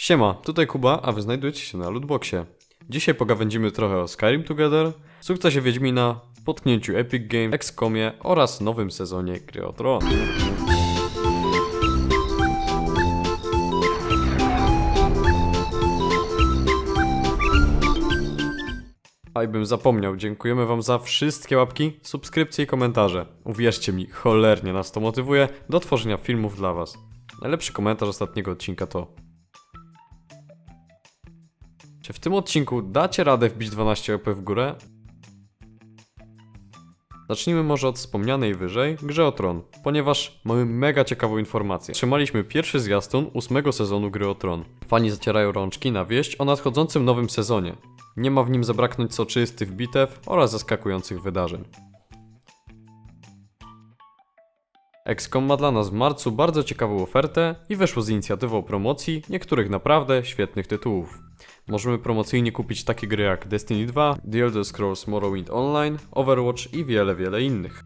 Siema, tutaj Kuba, a wy znajdujecie się na Lootboxie. Dzisiaj pogawędzimy trochę o Skyrim Together, sukcesie Wiedźmina, potknięciu Epic Games, XCOMie oraz nowym sezonie Gry o Tron. A i bym zapomniał, dziękujemy wam za wszystkie łapki, subskrypcje i komentarze. Uwierzcie mi, cholernie nas to motywuje do tworzenia filmów dla was. Najlepszy komentarz ostatniego odcinka to czy w tym odcinku dacie radę wbić 12 OP w górę? Zacznijmy może od wspomnianej wyżej Grze o Tron, ponieważ mamy mega ciekawą informację. Trzymaliśmy pierwszy zwiastun ósmego sezonu Gry o Tron. Fani zacierają rączki na wieść o nadchodzącym nowym sezonie. Nie ma w nim zabraknąć soczystych bitew oraz zaskakujących wydarzeń. XCOM ma dla nas w marcu bardzo ciekawą ofertę i weszło z inicjatywą promocji niektórych naprawdę świetnych tytułów. Możemy promocyjnie kupić takie gry jak Destiny 2, The Elder Scrolls Morrowind Online, Overwatch i wiele, wiele innych.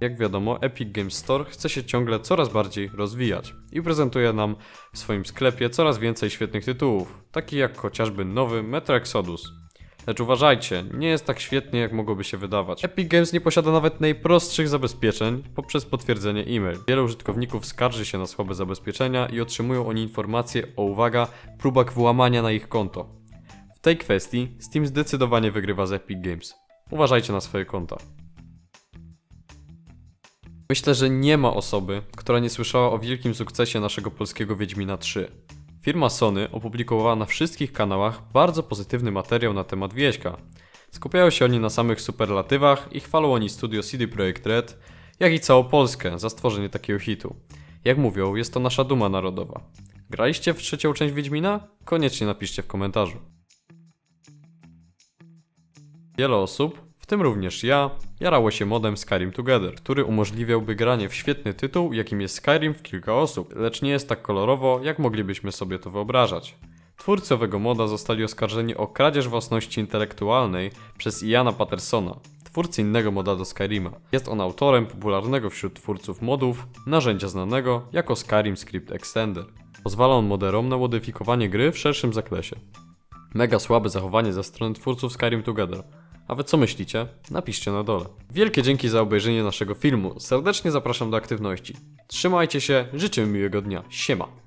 Jak wiadomo, Epic Games Store chce się ciągle coraz bardziej rozwijać i prezentuje nam w swoim sklepie coraz więcej świetnych tytułów, takich jak chociażby nowy Metro Exodus. Lecz uważajcie, nie jest tak świetnie jak mogłoby się wydawać. Epic Games nie posiada nawet najprostszych zabezpieczeń poprzez potwierdzenie e-mail. Wielu użytkowników skarży się na słabe zabezpieczenia i otrzymują oni informacje o, uwaga, próbach włamania na ich konto. W tej kwestii Steam zdecydowanie wygrywa z Epic Games. Uważajcie na swoje konta. Myślę, że nie ma osoby, która nie słyszała o wielkim sukcesie naszego polskiego Wiedźmina 3. Firma Sony opublikowała na wszystkich kanałach bardzo pozytywny materiał na temat Wieśka. Skupiają się oni na samych superlatywach i chwalą oni studio CD Projekt Red, jak i całą Polskę za stworzenie takiego hitu. Jak mówią, jest to nasza duma narodowa. Graliście w trzecią część Wiedźmina? Koniecznie napiszcie w komentarzu. Wiele osób, w tym również ja, jarało się modem Skyrim Together, który umożliwiałby granie w świetny tytuł, jakim jest Skyrim w kilka osób, lecz nie jest tak kolorowo, jak moglibyśmy sobie to wyobrażać. Twórcy owego moda zostali oskarżeni o kradzież własności intelektualnej przez Iana Pattersona, twórcy innego moda do Skyrima. Jest on autorem popularnego wśród twórców modów narzędzia znanego jako Skyrim Script Extender. Pozwala on moderom na modyfikowanie gry w szerszym zakresie. Mega słabe zachowanie ze strony twórców Skyrim Together. A wy co myślicie? Napiszcie na dole. Wielkie dzięki za obejrzenie naszego filmu. Serdecznie zapraszam do aktywności. Trzymajcie się, życzę miłego dnia. Siema.